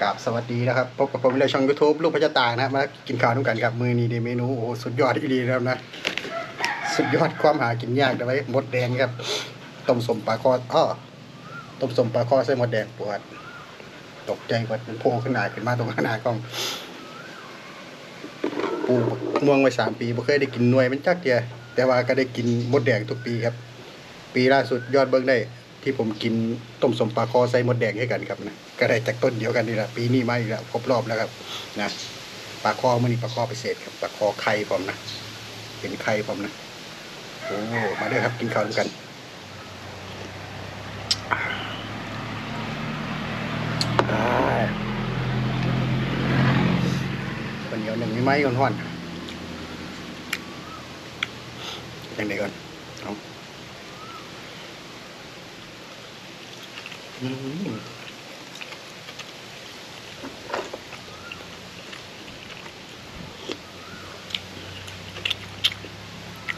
กราบสวัสดีนะครับพบกับผมในช่อง YouTube ลูกพระเจ้าตากนะครับมากินข้าวด้วยกันครับมือนี้ในเมนูโอ้สุดยอดที่ดีแล้วนะ สุดยอดความหากินยากแต่ไว้มดแดงครับต้มสมปลาคออ้อต้มสมปลาคอใส่มดแดงปวด ตกใจกว่ามันโผล่ขึ้นหนาขึ้นมาตรงหน้ากล้องปูม่วงไว้สามปีบ่เคยได้กินหน่วยมันจักเดียแต่ว่าก็ได้กินมดแดงทุกปีครับ ปีล่าสุดยอดเบิ้งได้ ที่ผมกินต้มสมปลาคอใส่มดแดงให้กันครับนะ ก็ได้จากต้นเดียวกันนี่แหละปีนี้มาอีกแล้วครบรอบแล้วครับนะปลาคอมันนี่ปลาคอพิเศษครับปลาคอไข่ผมนะเป็นไข่ผมนะโอ้มาเด้อครับกินข้าวด้วยกันคนเดียวหนึ่งไม่ไหม้ก่อนห่อนยังไงก่อนเอาอืม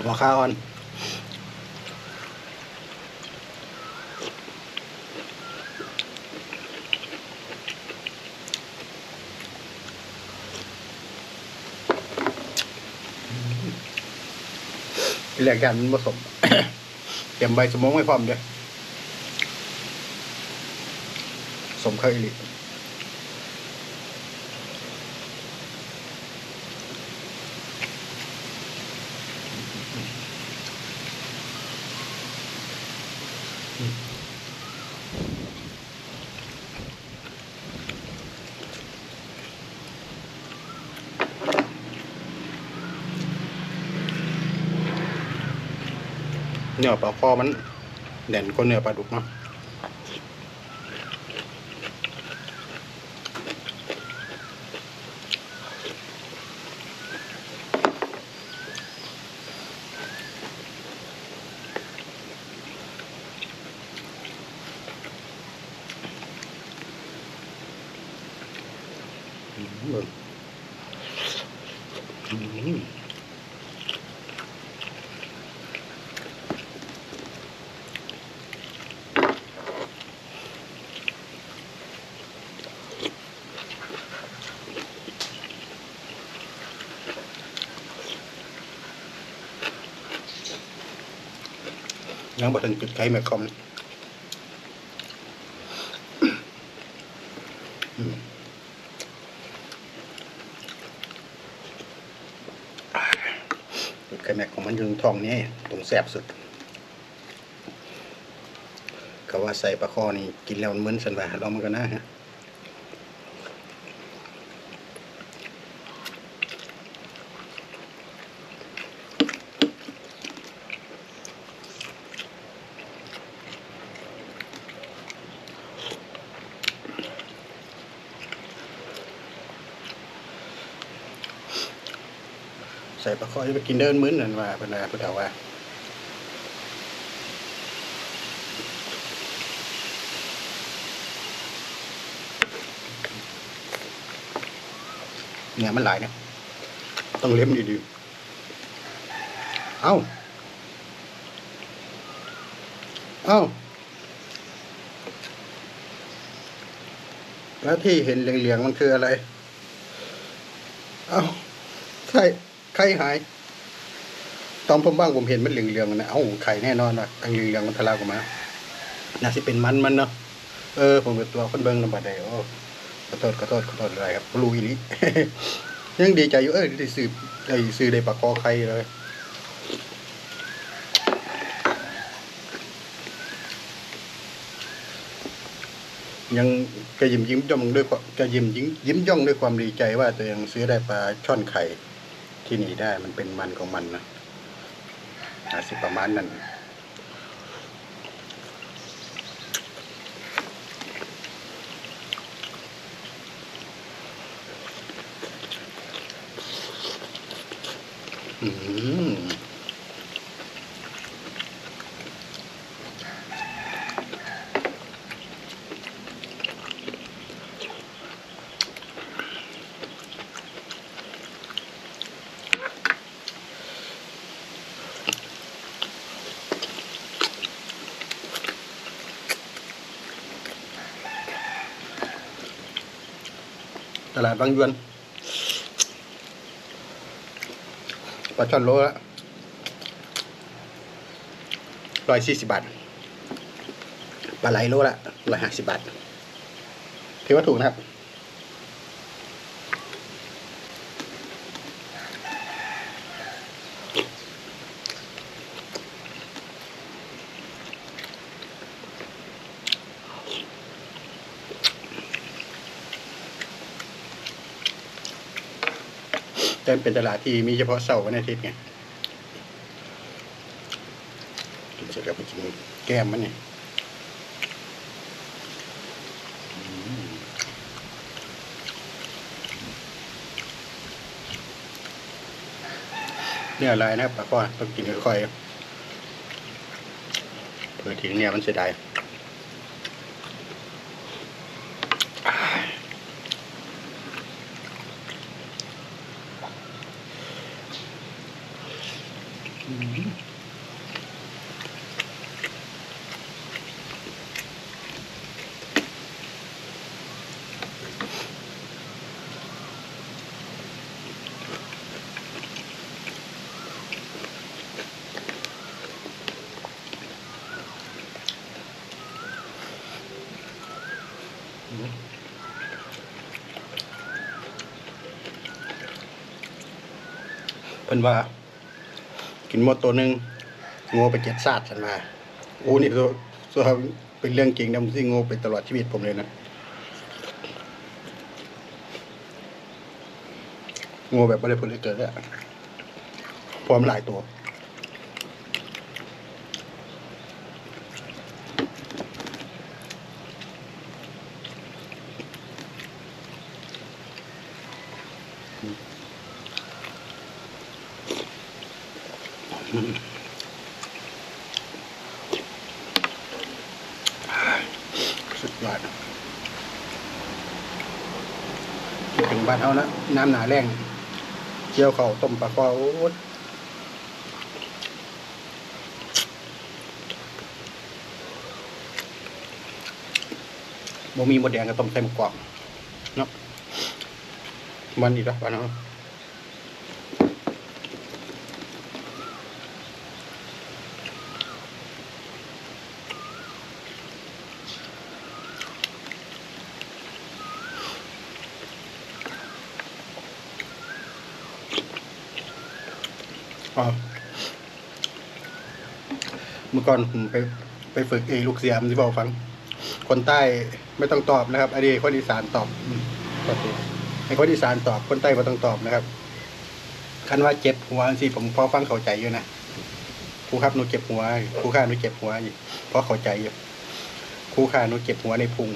หัวข้าวอ่อนที่แรกกันมันผสมเตรียมใบสมองไว้พร้อมเด้อสมเคยลิ เนื้อปลาคอมันแน่นกว่าเนื้อปลาดุกเนาะ ยังบ่ถึงจุดไกลแม่คอมกุดไก่แม็กของมันอยู่ตรงทองนี้ตรงแสบสุดก็ว่าใส่ปลาคอนี่กินแล้วมันมึนสันว่าลองมันกันนะฮะ ส่ปลาคอจะไปกินเดินมึนนั่นว่าเพิ่นว่าเพิ่นเอาว่าเนี่ยมันหลายเนี่ยต้องเล็มดีๆ เอ้า เอ้า แล้วที่เห็นเหลืองๆมันคืออะไร เอ้าไข่ ข่หาย ตอนผมบ้างผมเห็นมันเหลืองๆนะเอ้าไข่แน่นอนว่ะอันเหลืองๆมันทะลักออกมา น่าสิเป็นมันมันเนาะ เออ ผมเป็นตัวคนเบิ้งลำบากได้โอ้ขอโทษขอโทษขอโทษอะไรครับรู้อีหลิยังดีใจอยู่เอ้ยได้ซื้อได้ซื้อได้ปลาคอไข่เลยยังกระยิมยิ้มย่องด้วยความกระยิมยิ้มยิ้มย่องด้วยความดีใจว่าตัวเองซื้อได้ปลาช่อนไข่ ที่นี่ได้มันเป็นมันของมันนะหาสิประมาณนั้นอืม ตลาดบางยวนปลาช่อนโลละร้อยสี่สิบบาท ปลาไหลโลละร้อยห้าสิบบาทถือว่าถูกนะครับ แต่เป็นตลาดที่มีเฉพาะเสาร์วันอาทิตย์ไงกินเสร็จแล้วไปกินแก้มมันเนี่ยเนี่ยอะไรนะครับปาก้อนต้องกินค่อยๆเปิดทิ้งเนี่ยมันเสียดาย เพิ่นว่า กินหมดตัวหนึ่งงูไปเจ็ดซาดฉันมาอู้นี่ตัวตัวเป็นเรื่องจริงนะมันที่งูไปตลอดชีวิตผมเลยนะงูแบบไม่ได้ผลเลยเกิดเลยพร้อมหลายตัว สุดยอดถึงบ้านเฮานะน้ำหนาแรงเจียวเขาต้มปลาคอโอ้บ่มีหมดแดงก็ต้มใส่หมูกรอบเนาะมันอีกแล้วบ้านเฮาอ๋ เมื่อก่อนผมไปไปฝึกเองลูกเสียมที่บอกฟัง คนใต้ไม่ต้องตอบนะครับอันนี้คนอีสานตอบปกติไอ้คนอีสานตอบคนใต้ไม่ต้องตอบนะครับคันว่าเจ็บหัวสิผมพอฟังเข้าใจอยู่นะครูครับหนูเจ็บหัวครูข้าหนูเจ็บหัวอยู่พอเข้าใจอยู่ครูข้าหนูเจ็บหัวในพุง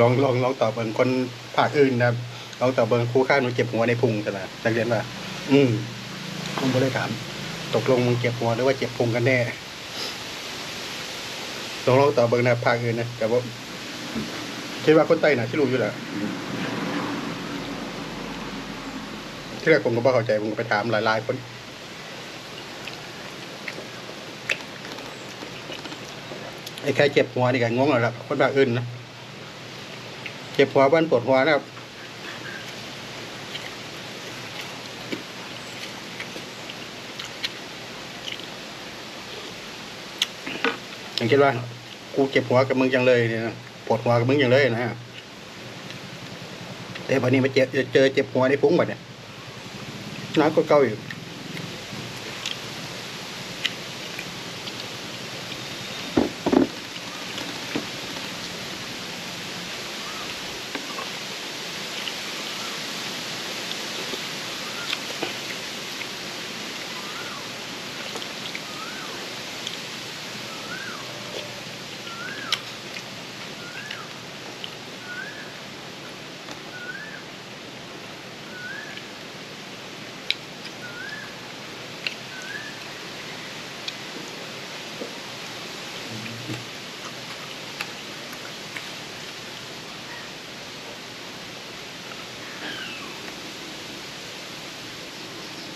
ลองลองลองตอบเบิ่งคนภาคอื่นนะครับลองตอบเบิ่งครูข้าหนูเจ็บหัวในพุงใช่ไหมนักเรียนว่า อืมผมก็เลยถาม ตกลงมึงเจ็บหัวหรือว่าเจ็บพุงกันแน่ลองลองต่อเบิ่งนะภาคอื่นนะแต่ว่าคิดว่าคนใต้น่ะที่รู้อยู่แหละที่แรกผมก็บ่เข้าใจผมก็ไปถามหลายๆคนไอ้แค่เจ็บหัวนี่ก็งงแล้วล่ะคนภาคอื่นนะเจ็บหัวบ้านปวดหัวนะครับ อย่างคิดว่า กูเจ็บหัวกับมึงจังเลยเนี่ยปวดหัวกับมึงจังเลยนะแต่วันนี้มาเจอเจอเจ็บหัวในพุ้งแบบเนี่ยน้าก็เก่าอยู่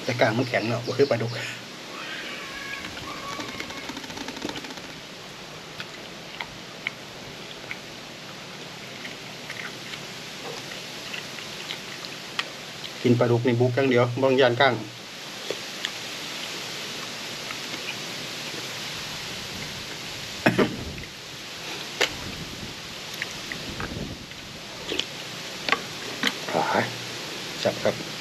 แต่กลางมันแข็งเนาะก็คือปลาดุกกินปลาดุกในบุกอย่างเดียวบางยานก้างหาจับครับ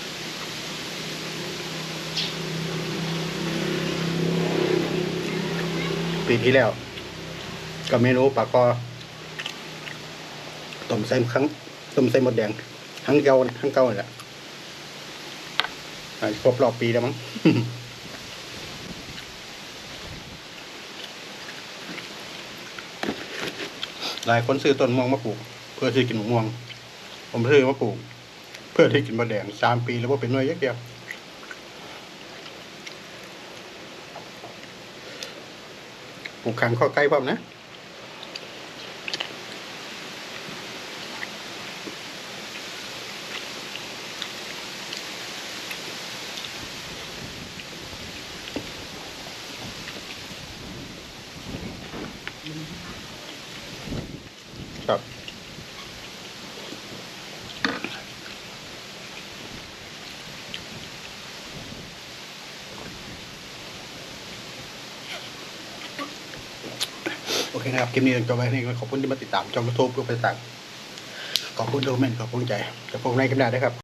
ปีที่แล้วกับเมนูปลาคอต้มใส่ครั้งต้มใส่หมดแดงทั้งเก่าทั้งเก่าเลยแหละอาจจะครบรอบปีแล้วมั้งหลายคนซื้อต้นม่วงมาปลูก เพื่อที่กินม่วง ผมซื้อมาปลูก เพื่อที่กินมะแดงสามปีแล้วว่าเป็นน่วยยักษ์เดียว ผูกขังข้อใกล้พร้อมนะ คนะครับคลิปนี้จบไว้ที่นี่ขอบคุณที่มาติดตามช่องยูทูบเพื่อไปต่างขอบคุณทุกเมนขอบคุณใจกับพวกในกันได้ด้วยครับ